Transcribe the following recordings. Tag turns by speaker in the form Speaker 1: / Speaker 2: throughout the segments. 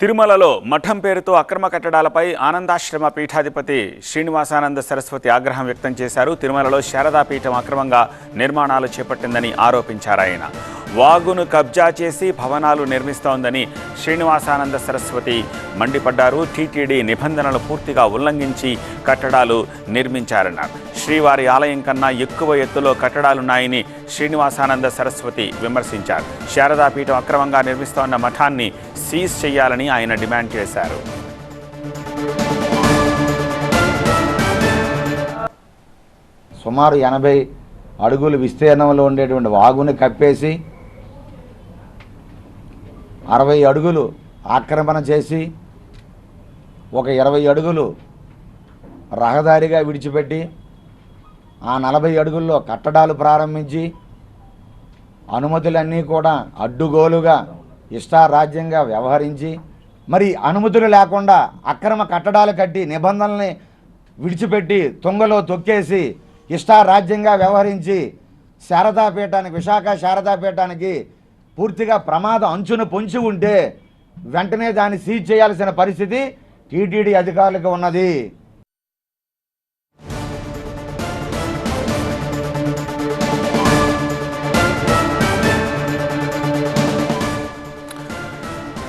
Speaker 1: తిరుమలలో మఠం పేరుతో అక్రమ కట్టడాలపై ఆనందాశ్రమ పీఠాధిపతి శ్రీనివాసానంద సరస్వతి ఆగ్రహం వ్యక్తం చేశారు. తిరుమలలో శారదా పీఠం అక్రమంగా నిర్మాణాలు చేపట్టిందని ఆరోపించారు ఆయన. వాగును కబ్జా చేసి భవనాలు నిర్మిస్తోందని శ్రీనివాసానంద సరస్వతి మండిపడ్డారు. టీటీడీ నిబంధనలు పూర్తిగా ఉల్లంఘించి కట్టడాలు నిర్మించారన్నారు. శ్రీవారి ఆలయం కన్నా ఎక్కువ ఎత్తులో కట్టడాలున్నాయని శ్రీనివాసానంద సరస్వతి విమర్శించారు. శారదాపీఠం అక్రమంగా నిర్మిస్తోన్న మఠాన్ని సీజ్ చేయాలని ఆయన డిమాండ్ చేశారు.
Speaker 2: సుమారు ఎనభై అడుగులు విస్తీర్ణంలో ఉండేటువంటి వాగుని కప్పేసి అరవై అడుగులు ఆక్రమణ చేసి ఒక ఇరవై అడుగులు రహదారిగా విడిచిపెట్టి ఆ నలభై అడుగుల్లో కట్టడాలు ప్రారంభించి అనుమతులన్నీ కూడా అడ్డుగోలుగా ఇష్టారాజ్యంగా వ్యవహరించి మరి అనుమతులు లేకుండా అక్రమ కట్టడాలు కట్టి నిబంధనల్ని విడిచిపెట్టి తుంగలో తొక్కేసి ఇష్టారాజ్యంగా వ్యవహరించి శారదాపీఠానికి విశాఖ శారదాపీఠానికి పూర్తిగా ప్రమాదం అంచున పొంచి ఉంటే వెంటనే దాన్ని సీజ్ చేయాల్సిన పరిస్థితి టీటీడీ అధికారులకు ఉన్నది.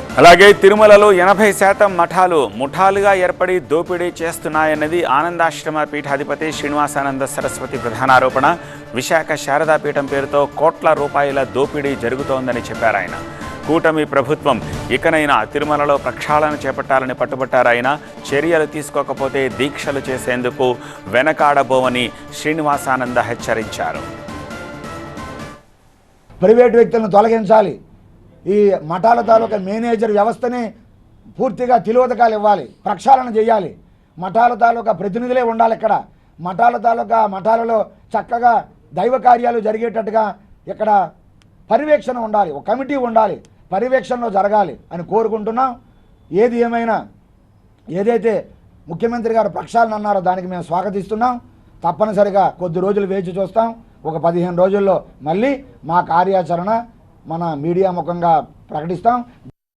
Speaker 1: అలాగే తిరుమలలో ఎనభై శాతం మఠాలు ముఠాలుగా ఏర్పడి దోపిడీ చేస్తున్నాయన్నది ఆనందాశ్రమ పీఠాధిపతి శ్రీనివాసానంద సరస్వతి ప్రధాన ఆరోపణ విశాఖ శారదా పీఠం పేరుతో కోట్ల రూపాయల దోపిడీ జరుగుతోందని చెప్పారు ఆయన. కూటమి ప్రభుత్వం ఇకనైనా తిరుమలలో ప్రక్షాళన చేపట్టాలని పట్టుబట్టారు ఆయన. చర్యలు తీసుకోకపోతే దీక్షలు చేసేందుకు వెనకాడబోవని శ్రీనివాసానంద హెచ్చరించారు.
Speaker 2: ప్రైవేటు వ్యక్తులను తొలగించాలి. ఈ మఠాల తాలూకా మేనేజర్ వ్యవస్థని పూర్తిగా తిలోదకాలు ఇవ్వాలి ప్రక్షాళన చేయాలి. మఠాల తాలూకా ప్రతినిధులే ఉండాలి ఇక్కడ. మఠాల తాలూకా మఠాలలో చక్కగా దైవ కార్యాలు జరిగేటట్టుగా ఇక్కడ పర్యవేక్షణ ఉండాలి ఒక కమిటీ ఉండాలి పర్యవేక్షణలో జరగాలి అని కోరుకుంటున్నాం. ఏది ఏమైనా ఏదైతే ముఖ్యమంత్రి గారు ప్రక్షాళన అన్నారో దానికి మేము స్వాగతిస్తున్నాం. తప్పనిసరిగా కొద్ది రోజులు వేచి చూస్తాం. ఒక పదిహేను రోజుల్లో మళ్ళీ మా కార్యాచరణ మన మీడియా ముఖంగా ప్రకటిస్తాం.